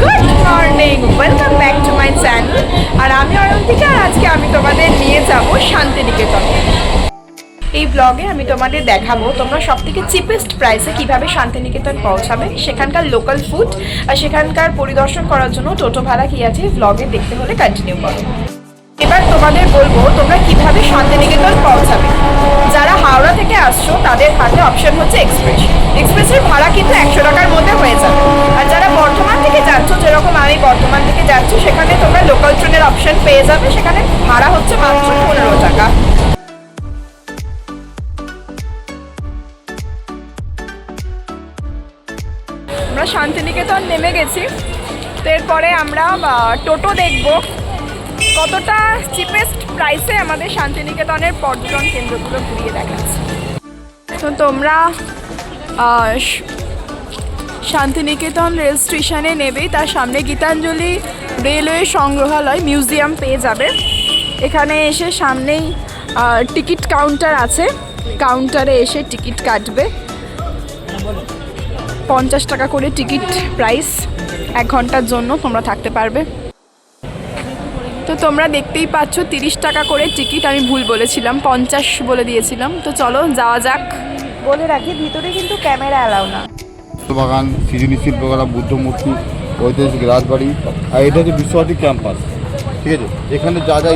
Good morning welcome back to my channel আর আমি অয়ন্তিকা আর আজকে আমি তোমাদের নিয়ে যাব শান্তিনিকেতন। এই ব্লগে আমি তোমাদের দেখাবো তোমরা সব থেকে চিপেস্ট প্রাইসে কীভাবে শান্তিনিকেতন পৌঁছাবে, সেখানকার লোকাল ফুড আর সেখানকার পরিদর্শন করার জন্য টোটো ভাড়া কি আছে ব্লগে দেখতে হলে কন্টিনিউ করো। এবার তোমাদের বলব তোমরা কীভাবে শান্তিনিকেতন পৌঁছাবে। যারা হাওড়া থেকে আসছো, তাদের হাতে অপশন হচ্ছে এক্সপ্রেস এক্সপ্রেসের ভাড়া কিন্তু একশো টাকার মধ্যে হয়ে যাবে। আর যারা বর্ধমান থেকে যাচ্ছ, যেরকম আমি বর্ধমান থেকে যাচ্ছি, সেখানে তোমরা লোকাল ট্রেনের অপশন পেয়ে যাবে। সেখানে ভাড়া হচ্ছে মাত্র পনেরো টাকা। আমরা শান্তিনিকেতন নেমে গেছি। তো এরপরে আমরা টোটো দেখব। কতটা চিপেস্ট প্রাইসে আমাদের শান্তিনিকেতনের পর্যটন কেন্দ্রগুলো ঘুরিয়ে দেখাচ্ছে? তো তোমরা শান্তিনিকেতন রেল স্টেশনে নেবেই তার সামনে গীতাঞ্জলি রেলওয়ে সংগ্রহালয় মিউজিয়াম পেয়ে যাবে। এখানে এসে সামনেই টিকিট কাউন্টার আছে। কাউন্টারে এসে টিকিট কাটবে। পঞ্চাশ টাকা করে টিকিট প্রাইস। এক ঘণ্টার জন্য তোমরা থাকতে পারবে। তো তোমরা দেখতেই পাচ্ছ তিরিশ টাকা করে টিকিট আমি ভুল বলেছিলাম পঞ্চাশ বলে দিয়েছিলাম। তো চলো যাওয়া যাক। বলে রাখি ভিতরে কিন্তু ক্যামেরা অ্যালাউ না। বাগান সৃজনী শিল্পকলা বুদ্ধ মূর্তি ঐতিহাসিক রাজবাড়ি আর এটা হচ্ছে বিশ্বভারতী ক্যাম্পাস। ঠিক আছে? এখানে যা যা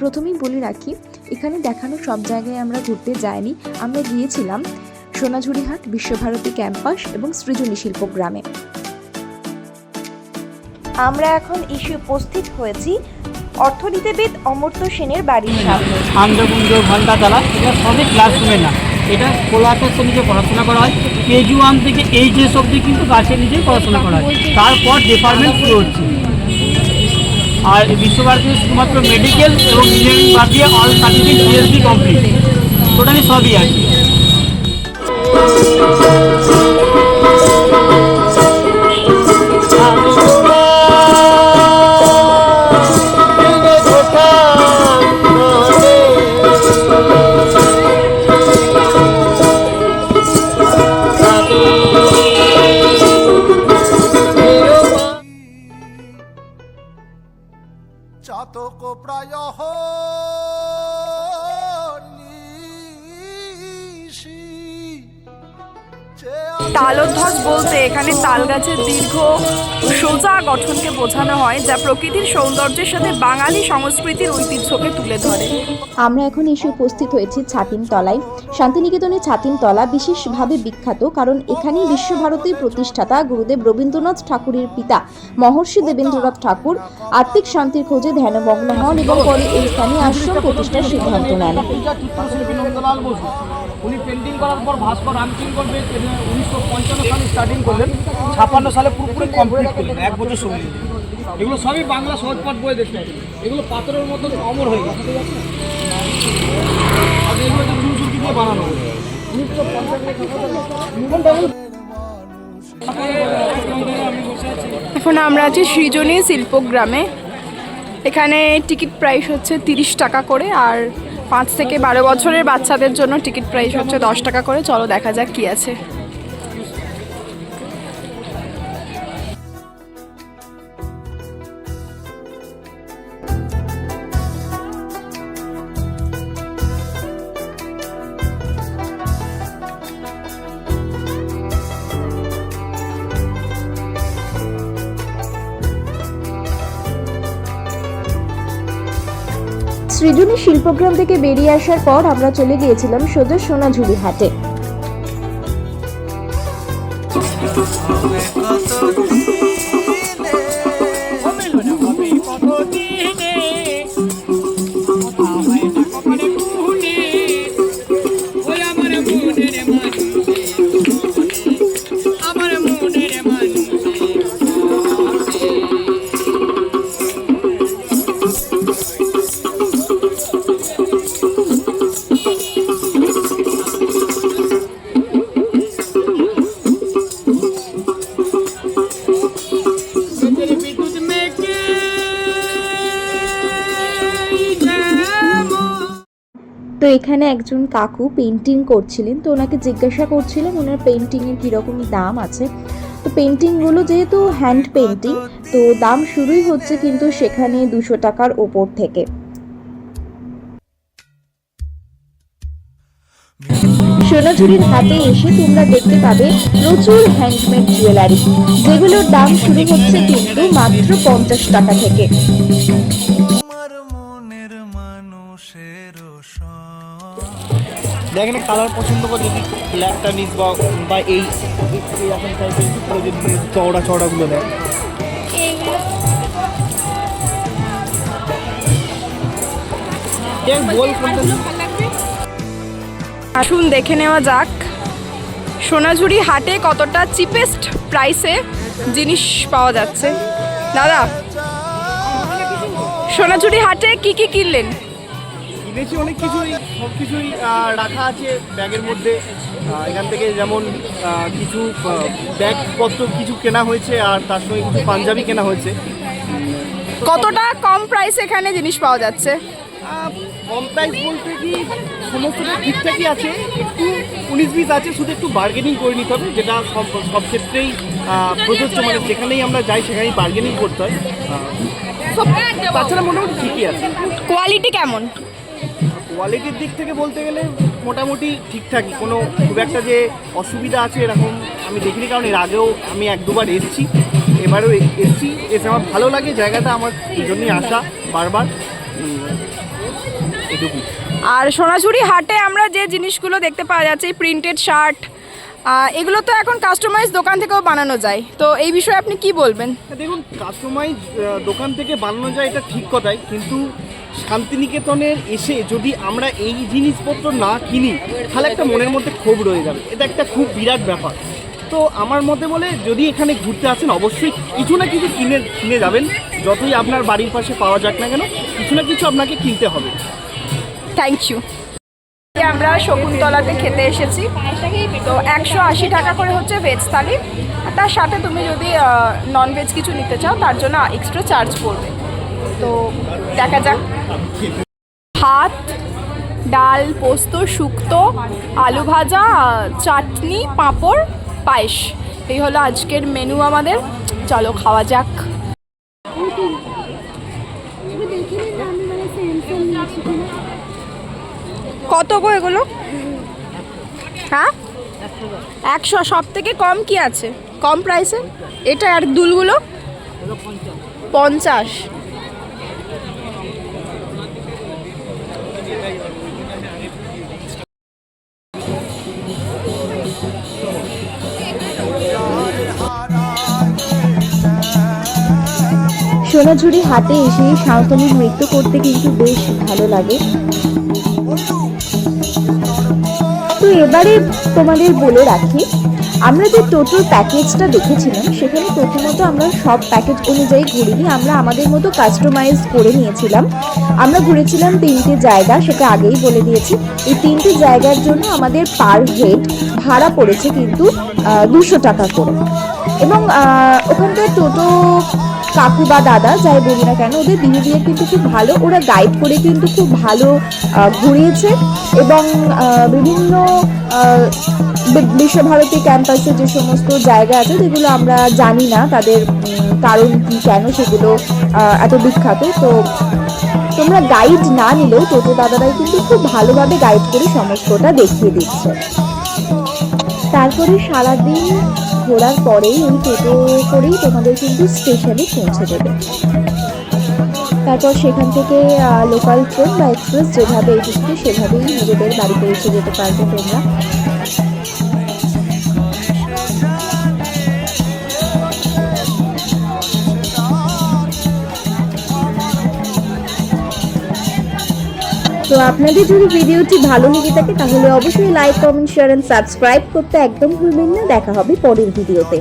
প্রথমেই বলে রাখি এখানে দেখানো সব জায়গায় আমরা ঘুরতে যাইনি। আমরা গিয়েছিলাম সোনাঝুরিহাট বিশ্বভারতী ক্যাম্পাস এবং সৃজনী শিল্পগ্রামে আমরা এখন এসে উপস্থিত হয়েছি অর্থনীতিবিদ অমর্ত্য সেনের বাড়ির সামনে। আনন্দকুঞ্জ ঘন্টাতলা এটা সবই ক্লাসরুমে না। এটা খোলা আকাশের নিচে পড়াশোনা করা হয়। কেজি ওয়ান থেকে এইচএস অবধি কিন্তু গাছের নিচেই পড়াশোনা করা হয়। তারপর ডিপার্টমেন্ট শুরু হচ্ছে। আর বিশ্বভারতীতে শুধুমাত্র মেডিকেল এবং ইঞ্জিনিয়ারিং বাদ দিয়ে all certificate PhD complete totally সবই আছে। তালোধ্বজ বলতে এখানে তাল গাছের দীর্ঘ সোজা গঠনকে বোঝানো হয়, যা প্রকৃতির সৌন্দর্যের সাথে বাঙালি সংস্কৃতির ঐতিহ্যকে তুলে ধরে। আমরা এখন এসে উপস্থিত হয়েছি ছাতিম তলায় শান্তিনিকেতনের ছাতিম তলা বিশেষভাবে বিখ্যাত কারণ এখানেই বিশ্বভারতী প্রতিষ্ঠাতা গুরুদেব রবীন্দ্রনাথ ঠাকুরের পিতা মহর্ষি দেবেন্দ্রনাথ ঠাকুর আত্মিক শান্তির খোঁজে ধ্যানমগ্ন হন এবং পরে এই স্থানে আশ্রম প্রতিষ্ঠার সিদ্ধান্ত নেন। করার পর ভাস্কর রামকিঙ্কর বেশ উনিশশো পঞ্চান্ন সালে স্টার্টিং করলেন, ছাপান্ন সালে পুরোপুরি কমপ্লিট করলেন, এক বছর সময় এগুলো সবই বাংলা সহজপাঠ বই দেখতে এগুলো পাথরের মতো অমর হয়ে গেছে। এখন আমরা আছি সৃজনী শিল্পগ্রামে। এখানে টিকিট প্রাইস হচ্ছে তিরিশ টাকা করে আর পাঁচ থেকে বারো বছরের বাচ্চাদের জন্য টিকিট প্রাইস হচ্ছে দশ টাকা করে। চলো দেখা যাক কি আছে। সৃজনী শিল্পগ্রাম থেকে বেরিয়ে আসার পর আমরা চলে গিয়েছিলাম সোজা সোনাঝুরি হাটে। তো এখানে একজন কাকু পেন্টিং করছিলেন, তো ওনাকে জিজ্ঞাসা করছিলাম ওনার পেন্টিংয়ের কীরকম দাম আছে। তো পেন্টিংগুলো যেহেতু হ্যান্ড পেন্টিং তো দাম শুরুই হচ্ছে কিন্তু সেখানে দুশো টাকার ওপর থেকে। সোনাঝুরির হাতে এসে তোমরা দেখতে পাবে প্রচুর হ্যান্ডমেড জুয়েলারি যেগুলোর দাম শুরু হচ্ছে কিন্তু মাত্র পঞ্চাশ টাকা থেকে। মানুষের সব দেখ না কালার পছন্দ করে যদি ব্ল্যাকটা নিস বা বা এই যদি চওড়া দেয়। আসুন দেখে নেওয়া যাক। সোনাঝুরি হাটে কতটা চিপেস্ট প্রাইসে জিনিস পাওয়া যাচ্ছে। দাদা, সোনাঝুরি হাটে কি কি কিনলেন? কিনেছি অনেক কিছুই সব কিছুই রাখা আছে ব্যাগের মধ্যে। এখান থেকে যেমন কিছু ব্যাগপত্র কিছু কেনা হয়েছে আর তার সঙ্গে কিছু পাঞ্জাবি কেনা হয়েছে। কতটা কম প্রাইসে এখানে জিনিস পাওয়া যাচ্ছে? কম প্রাইস বলতে কি সমস্তটা ঠিকঠাকই আছে। একটু উনিশ বিশ আছে শুধু একটু বার্গেনিং করে নিতে হবে যেটা সব সব ক্ষেত্রেই প্রযোজ্য। মানে যেখানেই আমরা যাই সেখানেই বার্গেনিং করতে হয়। তাছাড়া মোটামুটি ঠিকই আছে। কোয়ালিটি কেমন? কোয়ালিটির দিক থেকে বলতে গেলে মোটামুটি ঠিকঠাকই। কোনো খুব একটা যে অসুবিধা আছে এরকম আমি দেখিনি কারণ এর আগেও আমি এক দুবার এসেছি। এবারেও এসেছি এসে আমার ভালো লাগে জায়গাটা আমার এই জন্যই আসা বারবার। উম, এটুকুই। আর সোনাঝুরি হাটে আমরা যে জিনিসগুলো দেখতে পাওয়া যাচ্ছে প্রিন্টেড শার্ট এগুলো তো এখন কাস্টমাইজ দোকান থেকেও বানানো যায়। তো এই বিষয়ে আপনি কি বলবেন? দেখুন কাস্টমাইজ দোকান থেকে বানানো যায় এটা ঠিক কথাই। কিন্তু শান্তিনিকেতনের এসে যদি আমরা এই জিনিসপত্র না কিনি, তাহলে একটা মনের মধ্যে ক্ষোভ রয়ে যাবে। এটা একটা খুব বিরাট ব্যাপার। তো আমার মতে বলে, যদি এখানে ঘুরতে আসেন, অবশ্যই কিছু না কিছু কিনে কিনে যাবেন। যতই আপনার বাড়ির পাশে পাওয়া যাক না কেন, কিছু না কিছু আপনাকে কিনতে হবে। থ্যাংক ইউ আমরা শকুন্তলাতে খেতে এসেছি। তো একশো আশি টাকা করে হচ্ছে ভেজ থালি। তার সাথে তুমি যদি নন ভেজ কিছু নিতে চাও, তার জন্য এক্সট্রা চার্জ পড়বে। তো দেখা যাক। ভাত, ডাল, পোস্ত, শুক্তো, আলু ভাজা, চাটনি, পাঁপড়, পায়েস। এই হলো আজকের মেনু আমাদের। চলো খাওয়া যাক। কত গো এগুলো? হ্যাঁ? একশো। সব থেকে কম কি আছে? কম প্রাইসে এটা আর দুলগুলো? পঞ্চাশ। সোনাঝুরি হাতে এসে সাঁওতালি নৃত্য করতে কিন্তু বেশ ভালো লাগে। তো এবারে তোমাদের বলে রাখি আমরা যে টোটাল প্যাকেজটা দেখেছিলাম, সেখানে প্রথমত আমরা সব প্যাকেজ অনুযায়ী ঘুরিনি, আমরা আমাদের মতো কাস্টমাইজ করে নিয়েছিলাম। আমরা ঘুরেছিলাম তিনটে জায়গা, সেটা আগেই বলে দিয়েছি। এই তিনটে জায়গার জন্য আমাদের পার হেড ভাড়া পড়েছে কিন্তু দুশো টাকা করে। এবং ওখানকার টোটো কাকু বা দাদা যাই বলি না কেন, ওদের বিহেভিয়ার কিন্তু খুব ভালো। ওরা গাইড করে কিন্তু খুব ভালো ঘুরিয়েছে। এবং বিভিন্ন বিশ্বভারতী ক্যাম্পাসে যে সমস্ত জায়গা আছে, যেগুলো আমরা জানি না, তাদের কারণ কি, কেন সেগুলো এত বিখ্যাত। তো তোমরা গাইড না নিলেও টোটো দাদারাই কিন্তু খুব ভালোভাবে গাইড করে সমস্তটা দেখিয়ে দিচ্ছে। তারপরে সারাদিন ঘোরার পরেই ওই টোটো করেই তোমাদের কিন্তু স্টেশনে পৌঁছে দেবে। তারপর সেখান থেকে লোকাল ট্রেন বা এক্সপ্রেস যেভাবে এসেছে সেভাবেই নিজেদের বাড়ি পৌঁছে যেতে পারবে তোমরা। তো আপনাদের যদি ভিডিওটি ভালো লেগে থাকে, তাহলে অবশ্যই like comment share and subscribe করতে একদম ভুলবেন না। দেখা হবে পরের ভিডিওতে।